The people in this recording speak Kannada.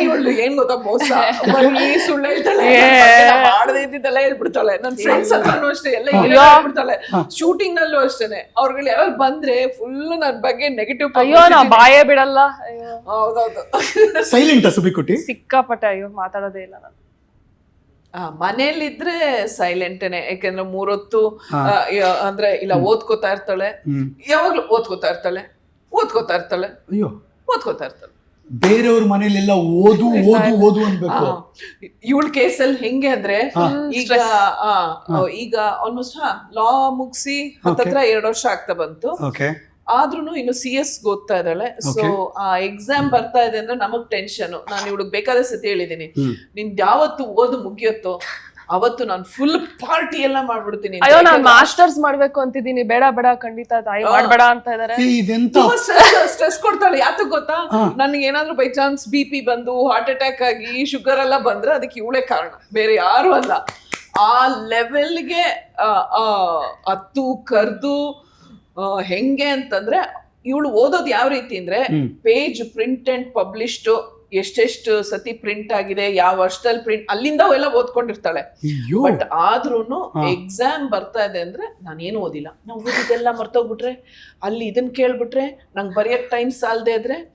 ಇವಳು ಏನ್ ಗೊತ್ತಾ ಮೋಸ. ಈ ಸುಳ್ಳು ಹೇಳ್ತಾಳೆ ಮಾಡದೇ ಇದ್ದಿದ್ದೆಲ್ಲ ಹೇಳ್ಬಿಡ್ತಾಳೆ. ನನ್ ಫ್ರೆಂಡ್ಸ್ ಹತ್ರನೂ ಅಷ್ಟೇ ಎಲ್ಲ ಹೇಳ್ಬಿಡ್ತಾಳೆ. ಶೂಟಿಂಗ್ ನಲ್ಲೂ ಅಷ್ಟೇನೆ. ಅವ್ರುಗಳು ಯಾವಾಗ ಬಂದ್ರೆ ಫುಲ್ ನನ್ ಬಗ್ಗೆ ನೆಗೆಟಿವ್ ಅಯ್ಯೋ ನಾ ಬಾಯೇ ಬಿಡಲ್ಲ. ಹೌದೌದು. ಸೈಲೆಂಟ್ ಸುಬಿಕುಟಿ? ಸಿಕ್ಕಾಪಟ್ಟೆ ಅಯ್ಯೋ ಮಾತಾಡೋದೇ ಇಲ್ಲ ನಾನು. ಆ, ಮನೇಲಿದ್ರೆ ಸೈಲೆಂಟೇನೆ ಯಾಕಂದ್ರೆ ಮೂರೊತ್ತು ಅಂದ್ರೆ ಇಲ್ಲ ಓದ್ಕೋತಾ ಇರ್ತಾಳೆ. ಯಾವಾಗ್ಲೂ ಓದ್ಕೋತಾ ಇರ್ತಾಳೆ. ಓದ್ಕೋತಾ ಇರ್ತಾಳೆ. ಅಯ್ಯೋ. ಓದ್ಕೋತಾ ಇರ್ತಾಳೆ. ಬೇರೆಯವ್ರ ಮನೇಲೆಲ್ಲ ಓದು ಓದು ಓದು ಅನ್ಬೇಕು. ಇವಳ ಕೇಸಲ್ಲಿ ಹೆಂಗೆ ಅಂದ್ರೆ ಈಗ ಆ, ಈಗ ಆಲ್ಮೋಸ್ಟ್ ಹಾ ಲಾ ಮುಗಿಸಿ ಹತ್ತತ್ರ ಎರಡು ವರ್ಷ ಆಗ್ತಾ ಬಂತು. ಆದ್ರೂ ಆದ್ರೂನು ಇನ್ನು ಸಿ ಎಸ್ ಓದ್ತಾ ಇದ್ದಾಳೆ. ಸೊ ಆ ಎಕ್ಸಾಮ್ ಬರ್ತಾ ಇದೆ ಅಂದ್ರೆ ನಮಗ್ ಟೆನ್ಷನ್ ನಾನು ಇವಳಿಗೆ ಬೇಕಾದ ಸತಿ ಹೇಳಿದೀನಿ. ನಿನ್ ಯಾವತ್ತು ಓದು ಮುಗಿಯತ್ತೋ ಅವತ್ತು ನಾನು ಫುಲ್ ಪಾರ್ಟಿ ಎಲ್ಲ ಮಾಡ್ಬಿಡ್ತೀನಿ. ಅಯ್ಯೋ ನಾನ್ ಮಾಸ್ಟರ್ಸ್ ಮಾಡ್ಬೇಕು ಅಂತಿದ್ದೀನಿ. ಬೇಡ ಬೇಡ ಖಂಡಿತ ತಾಯಿ. ಮಾಡ್ಬೇಡ ಅಂತ ಇದಾರೆ. ಇದೆಂತ? ಸ್ಟ್ರೆಸ್ ಕೊಡ್ತಾಳೆ. ಯಾತಕ್ ಗೊತ್ತಾ? ನನ್ಗೆ ಏನಾದ್ರು ಬೈ ಚಾನ್ಸ್ ಬಿ ಪಿ ಬಂದು ಹಾರ್ಟ್ ಅಟ್ಯಾಕ್ ಆಗಿ ಶುಗರ್ ಎಲ್ಲ ಬಂದ್ರೆ ಅದಕ್ಕೆ ಇವಳೇ ಕಾರಣ. ಬೇರೆ ಯಾರು ಅಲ್ಲ. ಆ ಲೆವೆಲ್ಗೆ ಅತ್ತು ಕರ್ದು ಆ, ಹೆಂಗೆ ಅಂತಂದ್ರೆ ಇವಳು ಓದೋದು ಯಾವ ರೀತಿ ಅಂದ್ರೆ. ಪೇಜ್ ಪ್ರಿಂಟ್ ಅಂಡ್ ಪಬ್ಲಿಷ್ಡ್ ಎಷ್ಟೆಷ್ಟು ಸತಿ ಪ್ರಿಂಟ್ ಆಗಿದೆ ಯಾವ ವರ್ಷದಲ್ಲಿ ಪ್ರಿಂಟ್ ಅಲ್ಲಿಂದ ಎಲ್ಲ ಓದ್ಕೊಂಡಿರ್ತಾಳೆ. ಬಟ್ ಆದ್ರೂನು ಎಕ್ಸಾಮ್ ಬರ್ತಾ ಇದೆ ಅಂದ್ರೆ ನಾನೇನು ಓದಿಲ್ಲ. ನಾವು ಓದಿದ್ದೆಲ್ಲ ಮರ್ತೋಗ್ಬಿಟ್ರೆ ಅಲ್ಲಿ ಇದನ್ನ ಕೇಳ್ಬಿಟ್ರೆ ನಂಗೆ ಬರೆಯಕ್ ಟೈಮ್ ಸಾಲದೆ ಇದ್ರೆ